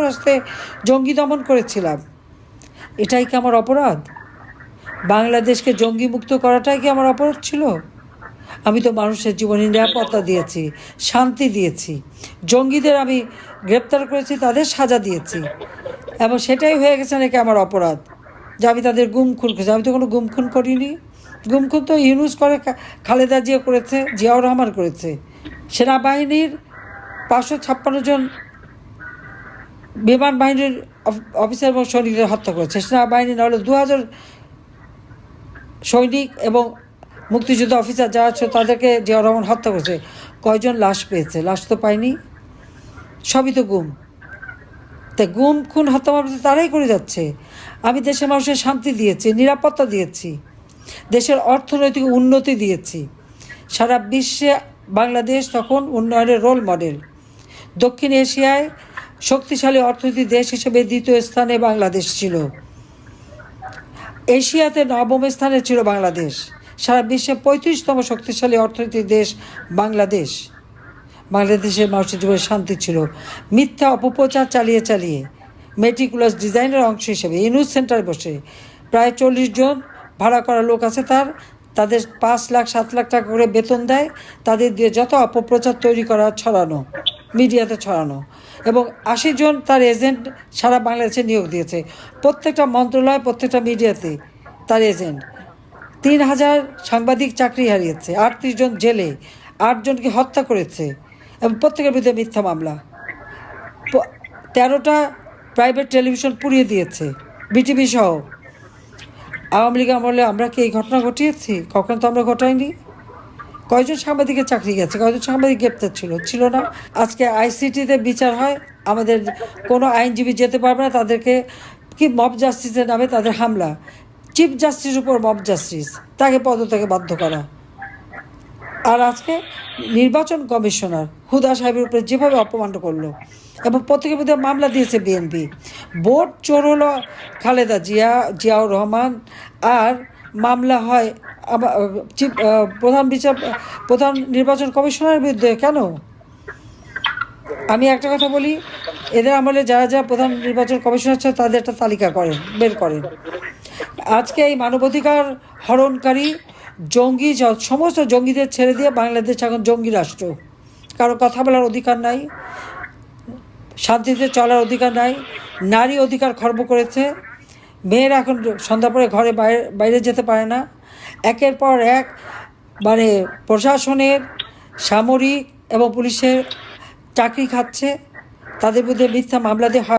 রাস্তে জঙ্গি দমন করেছিলাম। এটাই কি আমার অপরাধ? বাংলাদেশকে জঙ্গি মুক্ত করাটাই কি আমার অপরাধ ছিল? আমি তো মানুষের জীবনে নিরাপত্তা দিয়েছি, শান্তি দিয়েছি। জঙ্গিদের আমি গ্রেপ্তার করেছি, তাদের সাজা দিয়েছি। এবং সেটাই হয়ে গেছে নাকি আমার অপরাধ? যে আমি তাদের গুম খুন করেছি। আমি তো কোনো গুম খুন করিনি। গুম খুন তো ইউনুস করে খালেদা জিয়া করেছে, জিয়াউর রহমান করেছে। সেনাবাহিনীর পাঁচশো ছাপ্পান্ন জন বিমান বাহিনীর অফ- অফিসার এবং সৈনিকদের হত্যা করেছে। সেনাবাহিনী নাহলে দু হাজার সৈনিক এবং মুক্তিযুদ্ধ অফিসার যারা আছে তাদেরকে জিয়াউর রহমান হত্যা করেছে। কয়জন লাশ পেয়েছে? লাশ তো পায়নি। সবই তো গুম। তাই গুম খুন হত্যা মামলা তারাই করে যাচ্ছে। আমি দেশের মানুষের শান্তি দিয়েছি, নিরাপত্তা দিয়েছি, দেশের অর্থনৈতিক উন্নতি দিয়েছি। সারা বিশ্বে বাংলাদেশ তখন উন্নয়নের রোল মডেল দক্ষিণ এশিয়ায় শক্তিশালী অর্থনৈতিক দেশ হিসেবে দ্বিতীয় স্থানে বাংলাদেশ ছিল। এশিয়াতে নবম স্থানে ছিল বাংলাদেশ। সারা বিশ্বে পঁয়ত্রিশতম শক্তিশালী অর্থনৈতিক দেশ বাংলাদেশ। বাংলাদেশের মানুষের জীবনে শান্তি ছিল। মিথ্যা অপপ্রচার চালিয়ে চালিয়ে মেটিকুলাস ডিজাইনের অংশ হিসেবে ইনুস সেন্টার বসে প্রায় চল্লিশ জন ভাড়া করা লোক আছে তার। তাদের পাঁচ লাখ, সাত লাখ টাকা করে বেতন দেয়। তাদের দিয়ে যত অপপ্রচার তৈরি করা ছড়ানো। মিডিয়াতে ছড়ানো। এবং আশি জন তার এজেন্ট সারা বাংলাদেশে নিয়োগ দিয়েছে। প্রত্যেকটা মন্ত্রণালয়, প্রত্যেকটা মিডিয়াতে তার এজেন্ট। তিন হাজার সাংবাদিক চাকরি হারিয়েছে, আটত্রিশ জন জেলে আটজনকে হত্যা করেছে এবং প্রত্যেকের বিরুদ্ধে মিথ্যা মামলা। তেরোটা প্রাইভেট টেলিভিশন পুড়িয়ে দিয়েছে বিটিভি সহ আওয়ামী লীগ আমলে আমরা কি এই ঘটনা ঘটিয়েছি? কখনো তো আমরা ঘটাইনি? কয়জন সাংবাদিকের চাকরি গেছে? কয়জন সাংবাদিক গ্রেপ্তার ছিল? ছিল না। আজকে আইসিটিতে বিচার হয়। আমাদের কোনো আইনজীবী যেতে পারবে না। তাদেরকে কি মব জাস্টিসের নামে তাদের হামলা? চিফ জাস্টিস উপর মব জাস্টিস। তাকে পদত্যাগে বাধ্য করা। আর আজকে নির্বাচন কমিশনার হুদা সাহেবের উপরে যেভাবে অপমান করল এবং প্রত্যেকের বিরুদ্ধে মামলা দিয়েছে বিএনপি। ভোট চোর হলো খালেদা জিয়া, জিয়াউর রহমান। আর মামলা হয় প্রধান বিচার, প্রধান নির্বাচন কমিশনারের বিরুদ্ধে কেন? আমি একটা কথা বলি, এদের আমলে যারা যারা প্রধান নির্বাচন কমিশনার ছিল তাদের একটা তালিকা করেন বের করেন আজকে এই মানবাধিকার হরণকারী জঙ্গি সমস্ত জঙ্গিদের ছেড়ে দিয়ে বাংলাদেশ এখন জঙ্গি রাষ্ট্র। কারও কথা বলার অধিকার নাই, শান্তিতে চলার অধিকার নাই, নারী অধিকার খর্ব করেছে মেয়েরা এখন সন্ধ্যা পরে ঘরে বাইরে বাইরে যেতে পারে না। একের পর এক মানে প্রশাসনের, সামরিক এবং পুলিশের চাকরি খাচ্ছে। তাদের বিরুদ্ধে মিথ্যা মামলা দিয়ে